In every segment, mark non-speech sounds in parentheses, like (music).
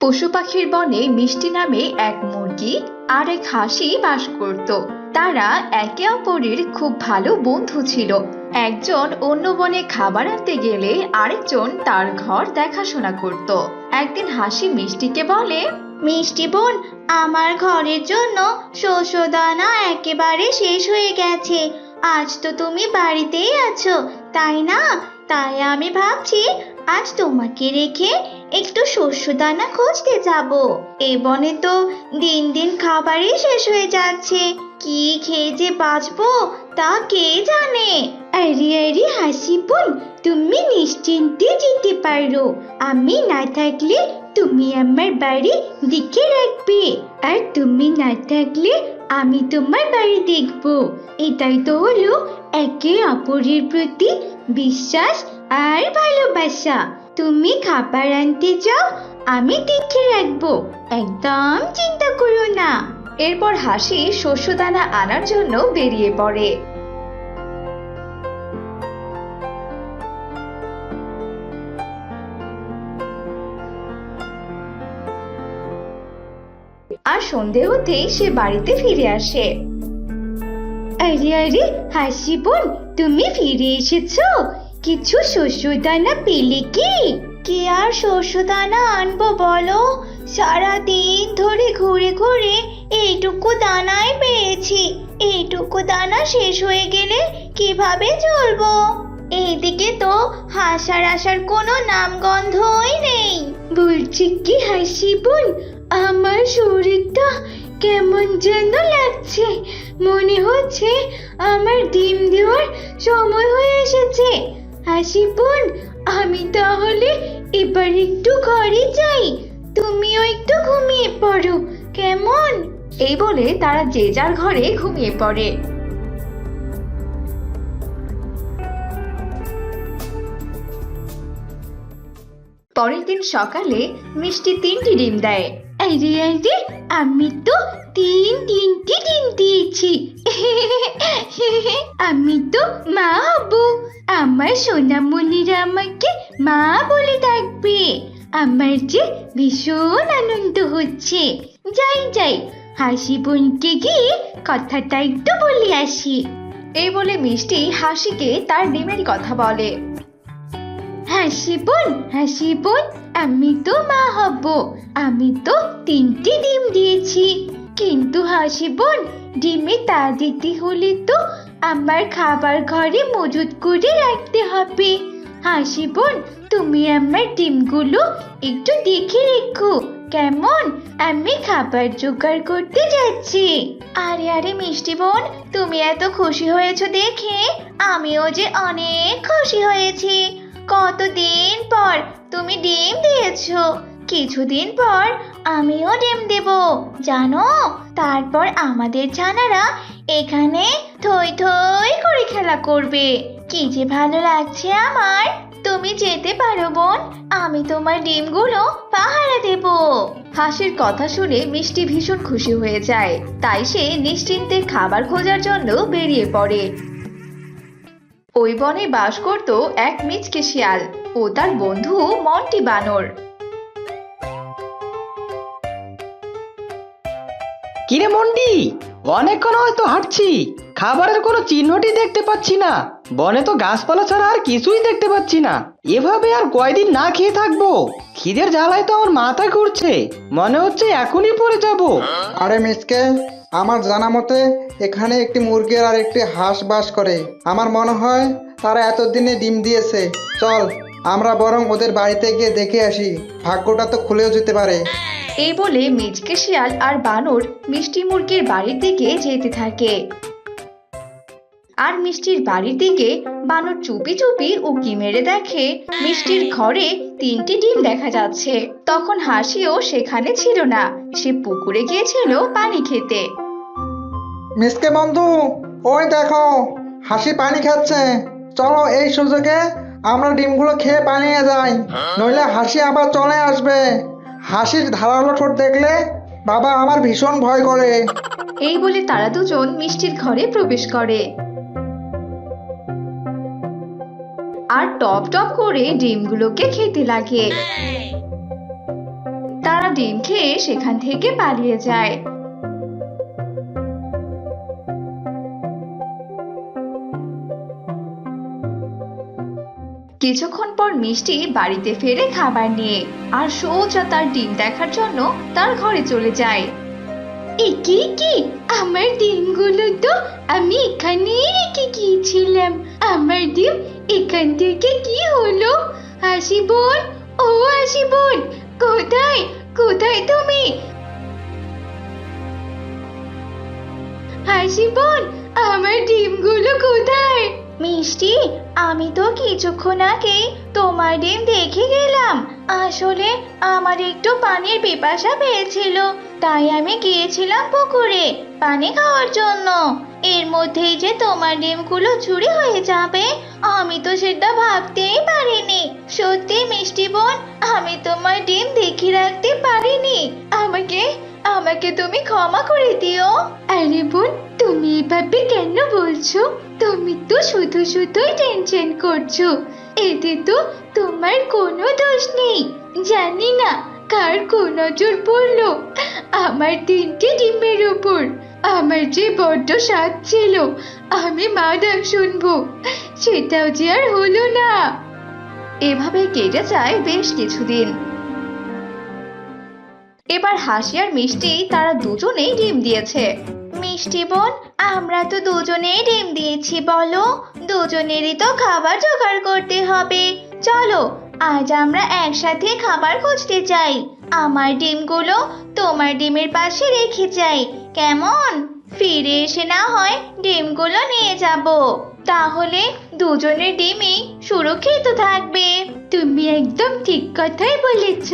পশু পাখির বনে মিষ্টি নামে এক মুরগি আর এক হাসি বাস করত। তারা একে অপরের খুব ভালো বন্ধু ছিল। একজন অন্য বনে খাবার আনতে গেলে আরেকজন তার ঘর দেখাশোনা করত। একদিন হাসি মিষ্টিকে বলে, মিষ্টি বোন, আমার ঘরের জন্য শস্য দানা একেবারে শেষ হয়ে গেছে। আজ তো তুমি বাড়িতেই আছো, তাই না? তাই আমি ভাবছি আজ তোমাকে রেখে একটু শস্য দানা খুঁজতে যাব। এ বনে তো দিন দিন খাবারই শেষ হয়ে যাচ্ছে। কি খেয়ে যে বাঁচবো তা কে জানে? আরে আরে, হাসি বোন, তুমি নিশ্চিন্তে যেতে পারো। আমি না থাকলে তুমি আমার বাড়ি দিকে রাখবে। আর তুমি না থাকলে আমি তোমার বাড়ি দেখব। এটাই তো হলো একে অপরের প্রতি বিশ্বাস আর ভালোবাসা। তুমি খাবার আনতে যাও, আমি দেখে রাখব। একদম চিন্তা করো না। এরপর হাসি শস্যদানা আনার জন্য বেরিয়ে পড়ে। আর সন্ধে হতেই সে বাড়িতে ফিরে আসে। আরে আরে হাসি বোন তুমি ফিরে এসেছ? কিছু শস্য দানা পেলে কি? কি আর শস্য দানা আনব বলো? সারা দিন ধরে ঘুরে ঘুরে এইটুকু দানাই পেয়েছি। এইটুকু দানা শেষ হয়ে গেলে কীভাবে চলবো? এইদিকে তো হাসার আসার কোনো নামগন্ধই নেই। বলছি কি হাসি বোন আমার শরীরটা কেমন যেন লাগছে। মনে হচ্ছে আমার ডিম দেওয়ার সময় হয়ে এসেছে। হাসি বোন, আমি তাহলে এবার একটু ঘরে যাই। তুমিও একটু ঘুমিয়ে পড়ো, কেমন? এই বলে তারা যে যার ঘরে ঘুমিয়ে পড়ে। পরের দিন সকালে মিষ্টি তিনটি ডিম দেয়। আরে আরে আমি তো তিন তিনটি ডিম দিয়েছি। আমি তো মা হব আমার সোনামণিরা আমাকে মা বলে ডাকবে। আমার যে ভীষণ আনন্দ হচ্ছে। যাই যাই হাসি বোনকে গিয়ে কথাটা একটু বলে আসি। এই বলে মিষ্টি হাসিকে তার ডিমের কথা বলে। হাসি বোন হাসি বোন আমি তো মা হব। আমি তো তিনটি ডিম দিয়েছি। কিন্তু হাসি বোন, ডিমে তা দিতে হলে তো আমার খাবার ঘরে মজুত করে রাখতে হবে। হাসি বোন, তুমি আমার ডিমগুলো একটু দেখে রেখো। কেমন? আমি খাবার জোগাড় করতে যাচ্ছি। আরে আরে মিষ্টি বোন, তুমি এত খুশি হয়েছো দেখে। আমিও যে অনেক খুশি হয়েছি। কতদিন পর তুমি ডিম দিয়েছ? কিছুদিন পর আমিও ডিম দেব, জানো? তারপর আমাদের ছানারা এখানে থই থই করে খেলা করবে। কি যে ভালো লাগছে আমার। তুমি যেতে পারো, বোন। আমি তোমার ডিমগুলো পাহারা দেব। হাসির কথা শুনে মিষ্টি ভীষণ খুশি হয়ে যায়। তাই সে নিশ্চিন্তে খাবার খোঁজার জন্য বেরিয়ে পড়ে। ওই বনে বাস করত এক মিচকে শিয়াল ও তার বন্ধু মন্টি বানর। কিরে মন্ডি অনেকক্ষণ হয়তো হাঁটছি, খাবারের কোনো চিহ্নটি দেখতে পাচ্ছি না। বনে তো গাছপালা ছাড়া আর কিছুই দেখতে পাচ্ছি না। এভাবে আর কয়দিন না খেয়ে থাকব? খিদের জ্বালায় তো আমার মাথা ঘুরছে। মনে হচ্ছে এখনই পড়ে যাব। আরে মিসকে আমার জানা মতে এখানে একটি মুরগির আর একটি হাঁস বাস করে। আমার মনে হয় তারা এতদিনে ডিম দিয়েছে। চল আমরা বরং ওদের বাড়িতে গিয়ে দেখে আসি। ভাগ্যটা তো খুলেও যেতে পারে। এই বলে মিচকে শিয়াল আর বানর মিষ্টি মুরগির বাড়ির দিকে যেতে থাকে। আর মিষ্টির বাড়ির দিকে বানর চুপি চুপি উকি মেরে দেখে মিষ্টির ঘরে তিনটি ডিম দেখা যাচ্ছে। তখন হাসিও সেখানে ছিল না। সে পুকুরে গিয়েছিল পানি খেতে। মিসকে বন্ধু ওই দেখো হাসি পানি খাচ্ছে। চলো এই সুযোগে আমরা ডিমগুলো খেয়ে পালিয়ে যাই। নইলে হাসি আবার চলে আসবে। হাসির ধারালো ঠোঁট দেখলে বাবা আমার ভীষণ ভয় করে। এই বলে তারা দুজন মিষ্টির ঘরে প্রবেশ করে। আর টপ টপ করে ডিমগুলোকে খেতে লাগে। তারা ডিম খেয়ে সেখান থেকে পালিয়ে যায়। কিছুক্ষণ পর মিষ্টি বাড়িতে ফেরে খাবার নিয়ে আর সোজা তার ডিম দেখার জন্য তার ঘরে চলে যায়। এ কি কি? আমার ডিমগুলো তো আমি এখানেই রেখে গিয়েছিলাম। আমার ডিম এখান থেকে কি হলো? হাসি বোন ও হাসি বোন কোথায় কোথায় তুমি? হাসি বোন আমার ডিমগুলো কোথায়? মিষ্টি, আমি তো কিছুক্ষণ আগে তোমার ডিম দেখে গেলাম। আসলে আমার একটু পানির পিপাসা পেয়েছিল, তাই আমি গিয়েছিলাম পুকুরে পানি খাওয়ার জন্য। এর মধ্যেই যে তোমার ডিমগুলো চুরি হয়ে যাবে, আমি তো সেটা ভাবতেই পারিনি। সত্যি, মিষ্টি বোন, আমি তোমার ডিম দেখে রাখতে পারিনি। আমাকে আমাকে তুমি ক্ষমা করে দিও। আরে বোন, তুমি এভাবে কেন বলছো? তুমি তো শুধু শুধুই টেনশন করছ। এতে তো তোমার কোনো দোষ নেই। জানি না কার কোন নজর পড়ল। আমার তিনটে ডিমের উপর। আমার যে বড্ড স্বাদ ছিল, আমি মা ডাক শুনব। সেটাও যে আর হলো না। এভাবে কেটে যায় বেশ কিছুদিন। এবার হাসি আর মিষ্টি, তারা দুজনেই ডিম দিয়েছে। মিষ্টি বোন, আমরা তো দুজনেই ডিম দিয়েছি, বলো। দুজনেরই তো খাবার জোগাড় করতে হবে। চলো, আজ আমরা একসাথে খাবার খুঁজতে যাই। আমার ডিমগুলো তোমার ডিমের পাশে রেখে যাই। কেমন? ফিরে এসে না হয় ডিমগুলো নিয়ে যাব। তাহলে দুজনের ডিমই সুরক্ষিত থাকবে। তুমি একদম ঠিক কথাই বলেছ।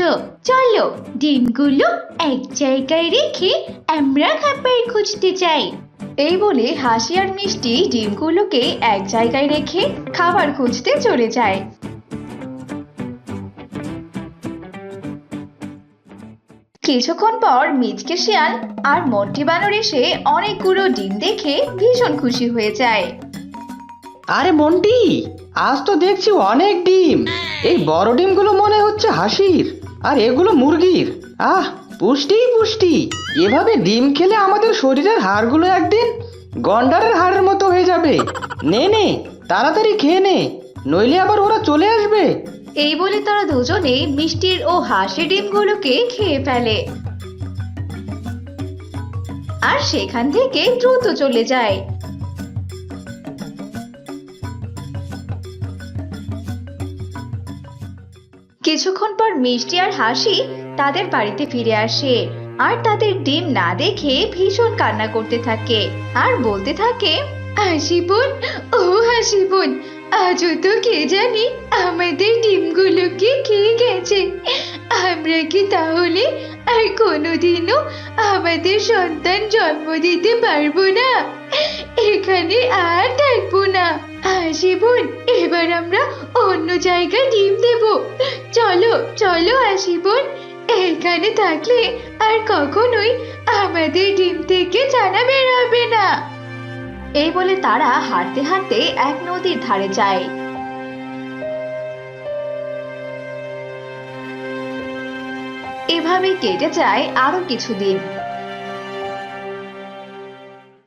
চলো ডিমগুলো এক জায়গায় রেখে আমরা খাবার খুঁজতে যাই। এই বলে হাসি আর মিষ্টি ডিমগুলোকে এক জায়গায় রেখে খাবার খুঁজতে চলে যায়। কিছুক্ষণ পর মিচকে শিয়াল আর মন্টি বানর এসে অনেকগুলো ডিম দেখে ভীষণ খুশি হয়ে যায়। আরে মন্টি, আজ তো দেখছি অনেক ডিম। এই বড় ডিমগুলো মনে হচ্ছে হাসির, আর এগুলো মুরগির। আহ, পুষ্টি পুষ্টি। এভাবে ডিম খেলে আমাদের শরীরের হাড়গুলো একদিন গন্ডারের হাড়ের মতো হয়ে যাবে। নে নে, তাড়াতাড়ি খেয়ে নে, নইলে আবার ওরা চলে আসবে। এই বলে তারা দুজনে মিষ্টির ও হাসি ডিমগুলোকে খেয়ে ফেলে। আর সেখান থেকে দ্রুত চলে যায়। কিছুক্ষণ পর মিষ্টি আর হাসি তাদের বাড়িতে ফিরে আসে আর তাদের ডিম না দেখে ভীষণ কান্না করতে থাকে আর বলতে থাকে হাসি বোন ও হাসি বোন আজও তো কে জানি আমাদের কি তাহলে আর কোনোদিনও আমাদের সন্তান জন্ম দিতে পারব না। এখানে আর থাকব না। হাসি বোন এবার আমরা অন্য জায়গায় ডিম দেব। চলো চলো হাসি বোন এখানে থাকলে আর কখনোই আমাদের ডিম থেকে জানা বের হবে না। এই বলে তারা হাঁটতে হাঁটতে এক নদীর ধারে যায়। এভাবে কেটে যায় আরও কিছুদিন।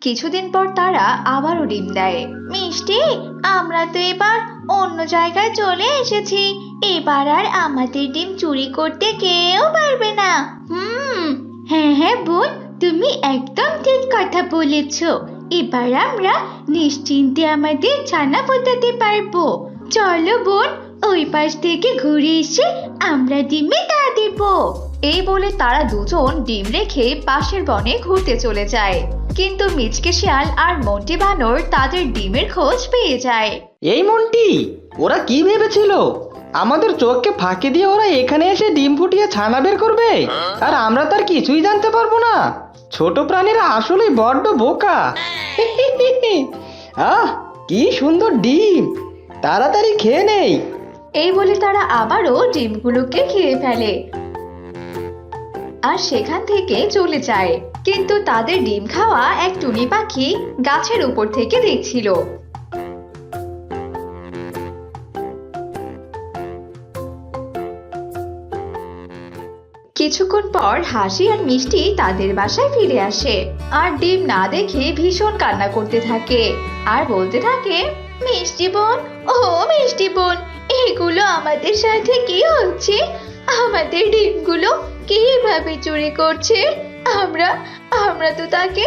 কিছুদিন পর তারা আবারও ডিম দেয়। মিষ্টি, আমরা তো এবার অন্য জায়গায় চলে এসেছি। এবার আর আমাদের ডিম চুরি করতে কেউ পারবে না। হুম হ্যাঁ হ্যাঁ বোন, তুমি একদম ঠিক কথা বলেছ। এবার আমরা নিশ্চিন্তে আমাদের ছানা ফোটাতে পারব। চলো বোন, ওই পাশ থেকে ঘুরে এসে আমরা ডিমে তা দেবো। এই বলে তারা দুজন ডিম রেখে পাশের বনে ঘুরতে চলে যায়। কিন্তু মিচকে শিয়াল আর মন্টি বানর তাদের ডিমের খোঁজ পেয়ে যায়। এই মন্টি ওরা কি ভেবেছিল? আমাদের চোখকে ফাঁকি দিয়ে ওরা এখানে এসে ডিম ফুটিয়ে ছানা বের করবে? আর আমরা তার কিছুই জানতে পারব না। ছোট প্রাণীরা আসলেই বড্ড বোকা। (laughs) আহ কি সুন্দর ডিম। তাড়াতাড়ি খেয়ে নেই। এই বলে তারা আবারও ডিমগুলোকে খেয়ে ফেলে। আর সেখান থেকে চলে যায়। কিন্তু তাদের ডিম খাওয়া এক টুনি পাখি গাছের উপর থেকে দেখছিল। কিছুক্ষণ পর হাসি আর মিষ্টি তাদের বাসায় ফিরে আসে আর ডিম না দেখে ভীষণ কান্না করতে থাকে আর বলতে থাকে, মিষ্টি বোন, ও মিষ্টি বোন, এগুলো আমাদের সাথে কি হচ্ছে? আমাদের ডিমগুলো কীভাবে চুরি করছে? আমরা আমরা তো তাকে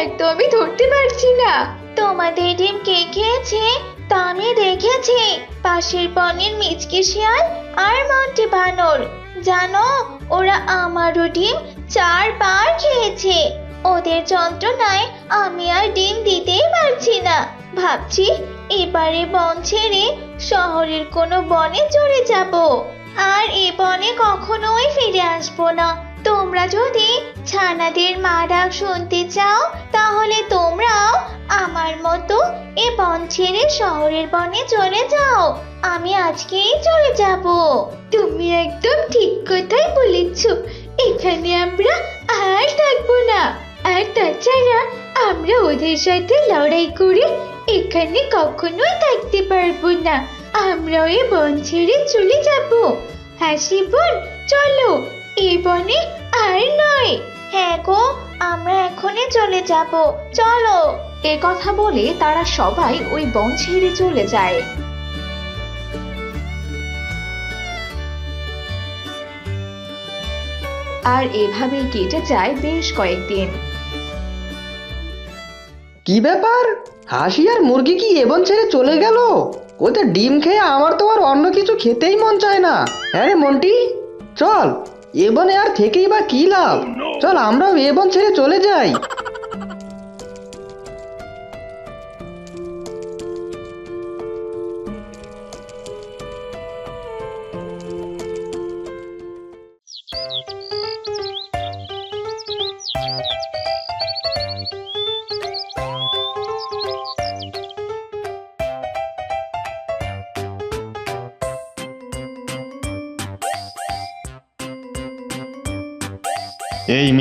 একদমই ধরতে পারছি না। তোমাদের ডিম কে খেয়েছে? তা আমি দেখেছি। পাশের বনের মিচকে শিয়াল আর মন্টি বানর। জানো, ওরা আমারও ডিম চারবার খেয়েছে। ওদের যন্ত্রণায় আমি আর ডিম দিতেই পারছি না। ভাবছি এবারে বন ছেড়ে শহরের কোনো বনে চলে যাব। আর এ বনে কখনোই ফিরে আসব না। তোমরা যদি ছানাদের মা ডাক শুনতে চাও, তাহলে তোমরাও আমার মতো এ বন ছেড়ে শহরের বনে চলে যাও। আমি আজকেই চলে যাব। তুমি একদম ঠিক কথাই বলেছ। এখানে আমরা আর থাকব না। আর তাছাড়া আমরা ওদের সাথে লড়াই করে এখানে কখনোই থাকতে পারব না। আমরা ওই বন ছেড়ে চলে যাব। হাসি বোন চলো এই বনে আর নয়। হ্যাঁ গো আমরা এখনই চলে যাব চলো। এ কথা বলে তারা সবাই ওই বন ছেড়ে চলে যায়। আর এভাবেই কেটে যায় বেশ কয়েকদিন। কি ব্যাপার? হাসি আর মুরগি কি এবন ছেড়ে চলে গেল? ওতে ডিম খেয়ে আমার তো আর অন্য কিছু খেতেই মন চায় না। হ্যাঁ রে মন্টি? চল এবনে আর থেকেই বা কি লাভ? চল আমরাও এবন ছেড়ে চলে যাই।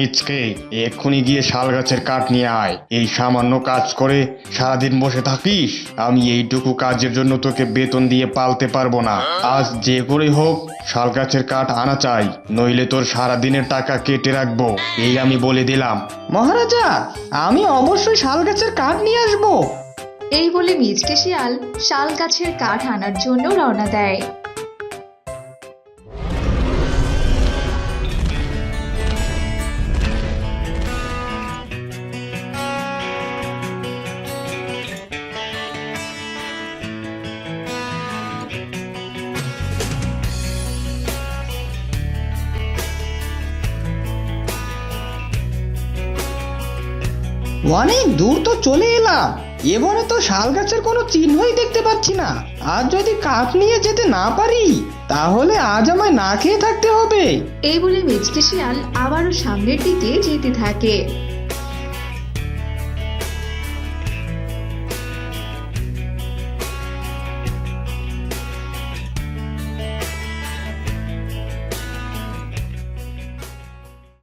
মিচকে এক্ষুনি গিয়ে শাল গাছের কাঠ নিয়ে আয়। এই সামান্য কাজ করে সারাদিন বসে থাকিস। আমি এইটুকু কাজের জন্য তোকে বেতন দিয়ে পালতে পারব না। আজ যে করে হোক শাল গাছের কাঠ আনা চাই নইলে তোর সারাদিনের টাকা কেটে রাখব। এই আমি বলে দিলাম। মহারাজা আমি অবশ্যই শাল গাছের কাঠ নিয়ে আসব। এই বলে মিচকে শিয়াল শাল গাছের কাঠ আনার জন্য রওনা দেয়। অনেক দূর তো চলে এলাম। এবারে তো শাল গাছের কোনো চিহ্নই দেখতে পাচ্ছি না। আর যদি কাঠ নিয়ে যেতে না পারি তাহলে আজ আমায় না খেয়ে থাকতে হবে। এই বলে মিচকে শিয়াল আবারও সামনের দিকে যেতে থাকে।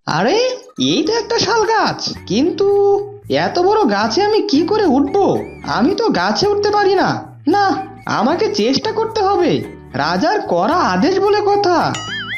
আরে এই তো একটা শাল গাছ। কিন্তু এত বড় গাছে আমি কি করে উঠবো? আমি তো গাছে উঠতে পারি না। না, আমাকে চেষ্টা করতে হবে। রাজার করা আদেশ বলে কথা।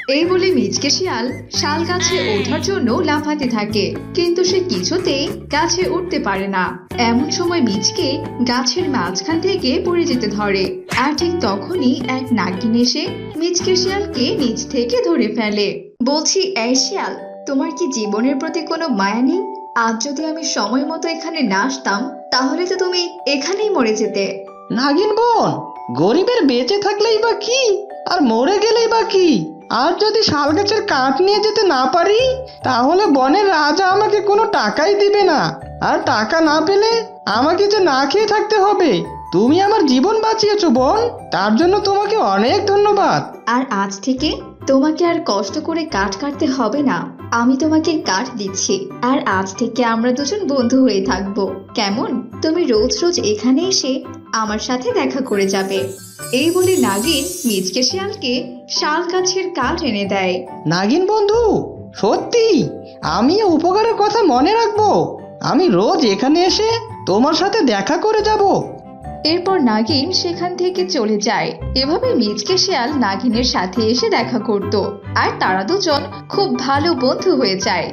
এই বলে মিচকে শিয়াল শাল গাছে ওঠার জন্য লাফাতে থাকে। কিন্তু সে কিছুতেই গাছে উঠতে পারে না। এমন সময় মিচকে গাছের মাঝখান থেকে পড়ে যেতে ধরে। আর ঠিক তখনই এক নাগিন এসে মিচকে শিয়ালকে নিচ থেকে ধরে ফেলে। বলছি, এই শিয়াল, তোমার কি জীবনের প্রতি কোনো মায়া নেই? আজ যদি আমি সময় মতো এখানে না আসতাম তাহলে তো তুমি এখানেই মরে যেতে। নাগিন বোন গরিবের বেঁচে থাকলেই বা কি? আর মরে গেলেই বা কি? আর যদি শাল গাছের কাঠ নিয়ে যেতে না পারি তাহলে বনের রাজা আমাকে কোনো টাকাই দিবে না। আর টাকা না পেলে আমাকে যে না খেয়ে থাকতে হবে। তুমি আমার জীবন বাঁচিয়েছো বোন তার জন্য তোমাকে অনেক ধন্যবাদ। আর আজ থেকে তোমাকে আর কষ্ট করে কাঠ কাটতে হবে না। আমি তোমাকে কাঠ দিচ্ছি, আর আজ থেকে আমরা দুজন বন্ধু হয়ে থাকব। কেমন? তুমি রোজ রোজ এখানে এসে আমার সাথে দেখা করে যাবে। এই বলে নাগিন মিজকে শিয়ালকে শাল গাছের কাঠ এনে দেয়। নাগিন বন্ধু, সত্যি? আমি উপকারের কথা মনে রাখব। আমি রোজ এখানে এসে তোমার সাথে দেখা করে যাব। এরপর নাগিন সেখান থেকে চলে যায়। এভাবে মিজকে শিয়াল নাগিনের সাথে এসে দেখা করত। আর তারা দুজন খুব ভালো বন্ধু হয়ে যায়।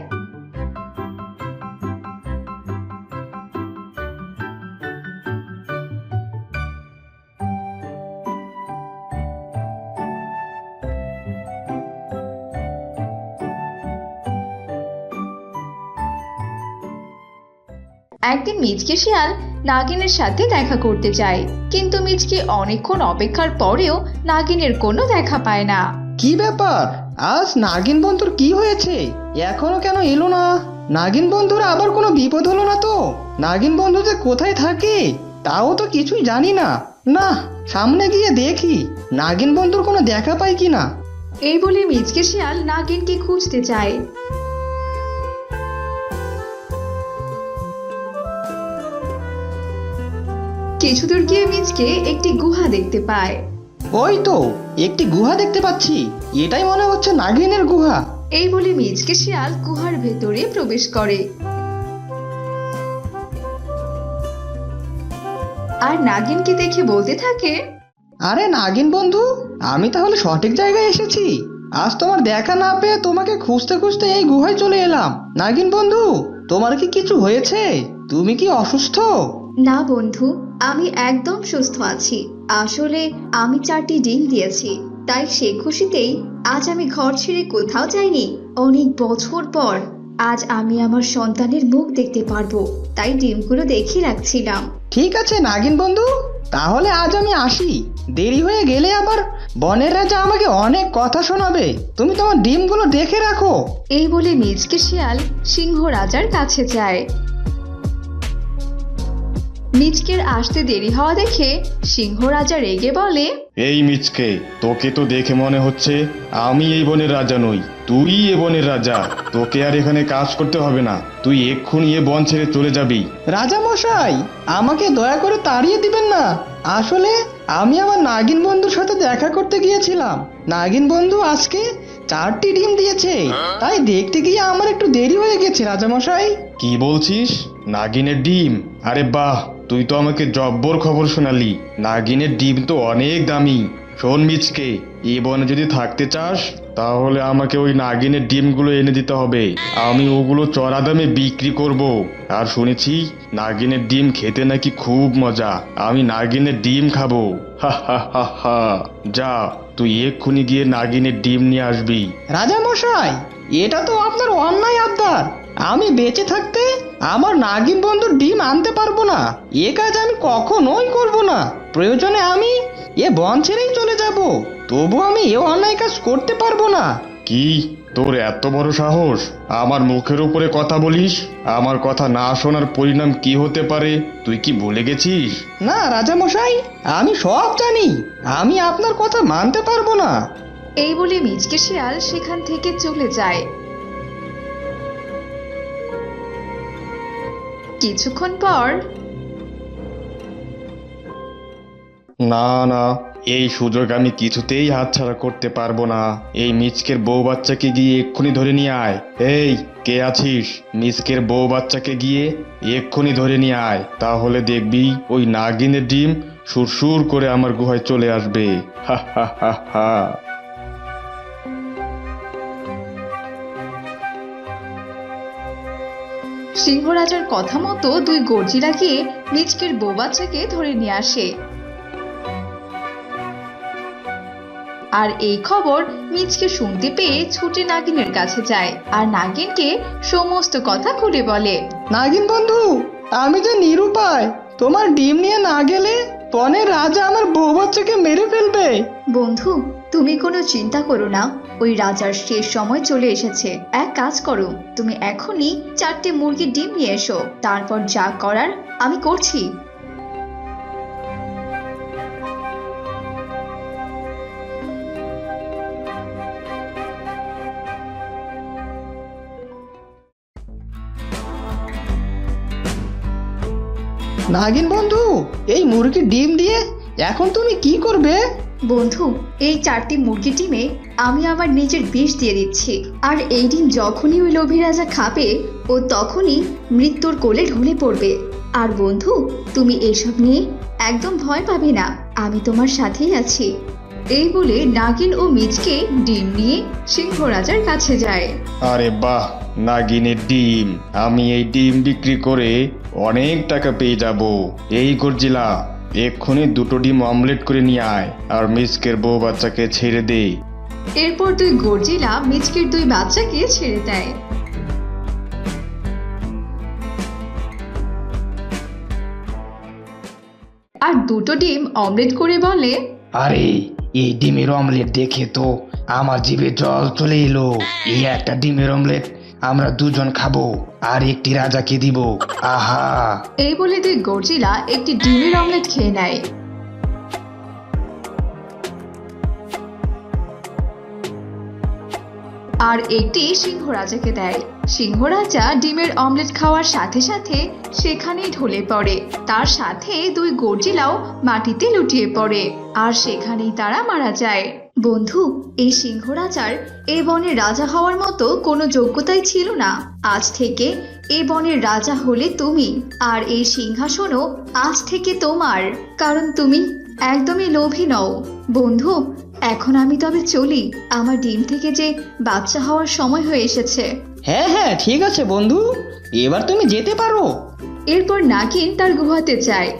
একদিন মিচকে শিয়াল নাগিনের সাথে দেখা করতে যায়। কিন্তু মিচকে অনেকক্ষণ অপেক্ষার পরেও নাগিনের কোনো দেখা পায় না। কি ব্যাপার? আজ নাগিন বন্ধুর কি হয়েছে? এখনও কেন এলো না? নাগিন বন্ধুর আবার কোনো বিপদ হলো না তো? নাগিন বন্ধু যে কোথায় থাকে তাও তো কিছুই জানি না। না সামনে গিয়ে দেখি নাগিন বন্ধুর কোনো দেখা পাই কি না এই বলে মিচকে শিয়াল নাগিনকে খুঁজতে যায়। কিছু দূর গিয়ে মিচকে একটি গুহা দেখতে পায়। ওই তো একটি গুহা দেখতে পাচ্ছি। এটাই মনে হচ্ছে নাগিনের গুহা। এই বলে মিচকে শিয়াল গুহার ভেতরে প্রবেশ করে। আর নাগিনকে দেখে বলতে থাকে আরে নাগিন বন্ধু আমি তাহলে সঠিক জায়গায় এসেছি। আজ তোমার দেখা না পেয়ে তোমাকে খুঁজতে খুঁজতে এই গুহায় চলে এলাম। নাগিন বন্ধু তোমার কি কিছু হয়েছে? তুমি কি অসুস্থ? না বন্ধু আমি একদম সুস্থ আছি। আসলে আমি চারটি ডিম দিয়েছি তাই সে খুশিতেই আজ আমি ঘর ছেড়ে কোথাও যাইনি। অনেক বছর পর আজ আমি আমার সন্তানের মুখ দেখতে পারব তাই ডিমগুলো দেখে রাখছিলাম। ঠিক আছে নাগিন বন্ধু তাহলে আজ আমি আসি। দেরি হয়ে গেলে আবার বনের রাজা আমাকে অনেক কথা শোনাবে। তুমি তোমার ডিমগুলো দেখে রাখো। এই বলে মিজকে শিয়াল সিংহ রাজার কাছে যায়। মিচকের আসতে দেরি হওয়া দেখে সিংহ রাজা রেগে বলে এই মিচকে তোকে তো দেখে মনে হচ্ছে আমি এই বনের রাজা নই। তুই এ বনের রাজা। তোকে আর এখানে কাজ করতে হবে না। তুই এক্ষুনি এ বন ছেড়ে চলে যাবি। রাজা মশাই আমাকে দয়া করে তাড়িয়ে দিবেন না। আসলে আমি আমার নাগিন বন্ধুর সাথে দেখা করতে গিয়েছিলাম। নাগিন বন্ধু আজকে চারটি ডিম দিয়েছে। তাই দেখতে গিয়ে আমার একটু দেরি হয়ে গেছে রাজা মশাই। কি বলছিস? নাগিনের ডিম? আরে বাহ! তুই তো আমাকে জব্বর খবর শোনালি। নাগিনের ডিম তো অনেক দামি। শোন মিচকে, এ বনে যদি থাকতে চাস, তাহলে আমাকে ওই নাগিনের ডিমগুলো এনে দিতে হবে। আমি ওগুলো চড়া দামে বিক্রি করব। আর শুনেছি, নাগিনের ডিম খেতে নাকি খুব মজা। আমি নাগিনের ডিম খাব। হা হা হা হা। যা, তুই এক্ষুনি গিয়ে নাগিনের ডিম নিয়ে আসবি। রাজা মশাই এটা তো আপনার অন্যায় আবদার। আমি বেঁচে থাকতে আমার নাগিন বন্ধুর ডিম আনতে পারব না। এ কাজ আমি কখনোই করব না। প্রয়োজনে আমি এ বন ছেড়েই চলে যাব। তবু আমি এ অন্যায় কাজ করতে পারব না। কি? তোর এত বড় সাহস? আমার মুখের উপরে কথা বলিস? আমার কথা না শোনার পরিণাম কি হতে পারে? তুই কি ভুলে গেছিস? না রাজা মশাই আমি সব জানি। আমি আপনার কথা মানতে পারব না। এই বলে মিচকে শিয়াল সেখান থেকে চলে যায়। কিছুক্ষণ পর না না, এই সুযোগ আমি কিছুতেই হাতছাড়া করতে পারব না। এই মিচকের বউ বাচ্চাকে গিয়ে এক্ষুনি ধরে নিয়ে আয়। এই, কে আছিস? মিচকের বউ বাচ্চাকে গিয়ে এক্ষুনি ধরে নিয়ে আয়। তাহলে দেখবি ওই নাগিনের ডিম সুরসুর করে আমার গুহায় চলে আসবে। হা হা হা হা। সিংহ রাজার কথা মতো দুই গর্জিরা গিয়ে মিচকের বউ বাচ্চাকে ধরে নিয়ে আসে। আর এই খবর মিচকে শুনতে পেয়ে ছুটে নাগিনের কাছে যায় আর নাগিনকে সমস্ত কথা খুলে বলে। নাগিন বন্ধু আমি যে নিরুপায় তোমার ডিম নিয়ে না গেলে বনের রাজা আমার বউ বাচ্চাকে মেরে ফেলবে। বন্ধু তুমি কোনো চিন্তা করো না, ওই রাজার শেষ সময় চলে এসেছে। এক কাজ করো, তুমি এখনই চারটে মুরগির ডিম নিয়ে এসো, তারপর যা করার আমি করছি। নাগিন বন্ধু, এই মুরগির ডিম দিয়ে এখন তুমি কি করবে? বন্ধু, এই চারটি মুরগি ডিমে আমি আমার নিজের বিষ দিয়ে দিচ্ছি। আর এই ডিম যখনই ওই লোভী রাজা খাবে, ও তখনই মৃত্যুর কোলে ঢলে পড়বে। আর বন্ধু, তুমি এসব নিয়ে একদম ভয় পাবে না। আমি তোমার সাথেই আছি। এই বলে নাগিন ও মিচকে ডিম নিয়ে সিংহ রাজার কাছে যায়। আরে বাহ, নাগিনের ডিম। আমি এই ডিম বিক্রি করে অনেক টাকা পেয়ে যাব। এই গর্জিলা। এক্ষুনি দুটো ডিম অমলেট করে নিয়ে আয় আর মিসকের বউ বাচ্চাকে ছেড়ে দে। এরপর দুই গর্জিলা মিচকের দুই বাচ্চাকে ছেড়ে দেয়। আর দুটো ডিম অমলেট করে বলে আরে এই ডিমের অমলেট দেখে তো আমার জিভে জল চলে এলো। এই একটা ডিমের অমলেট আমরা দুজন খাব, আর একটি রাজাকে দিব। আহা! এই বলে দুই গর্জিলা একটি ডিমের অমলেট খেয়ে নেয়। আর একটি সিংহ রাজাকে দেয়। সিংহ রাজা ডিমের অমলেট খাওয়ার সাথে সাথে সেখানেই ঢলে পড়ে। তার সাথে দুই গর্জিলাও মাটিতে লুটিয়ে পড়ে আর সেখানেই তারা মারা যায়। বন্ধু, এই সিংহ রাজার এই বনের রাজা হওয়ার মতো কোনো যোগ্যতাই ছিল না। আজ থেকে এ বনের রাজা হলে তুমি আর এই সিংহাসনও আজ থেকে তোমার। কারণ তুমি একদমই লোভী নও। বন্ধু এখন আমি তবে চলি। আমার ডিম থেকে যে বাচ্চা হওয়ার সময় হয়ে এসেছে। হ্যাঁ হ্যাঁ ঠিক আছে বন্ধু। এবার তুমি যেতে পারো। এরপর নাগিন তার গুহাতে যায়।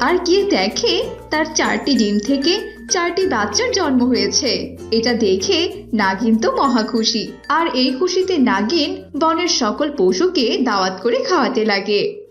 আর গিয়ে দেখে তার চারটি ডিম থেকে চারটি বাচ্চার জন্ম হয়েছে। এটা দেখে নাগিন তো মহা খুশি। আর এই খুশিতে নাগিন বনের সকল পশুকে দাওয়াত করে খাওয়াতে লাগে।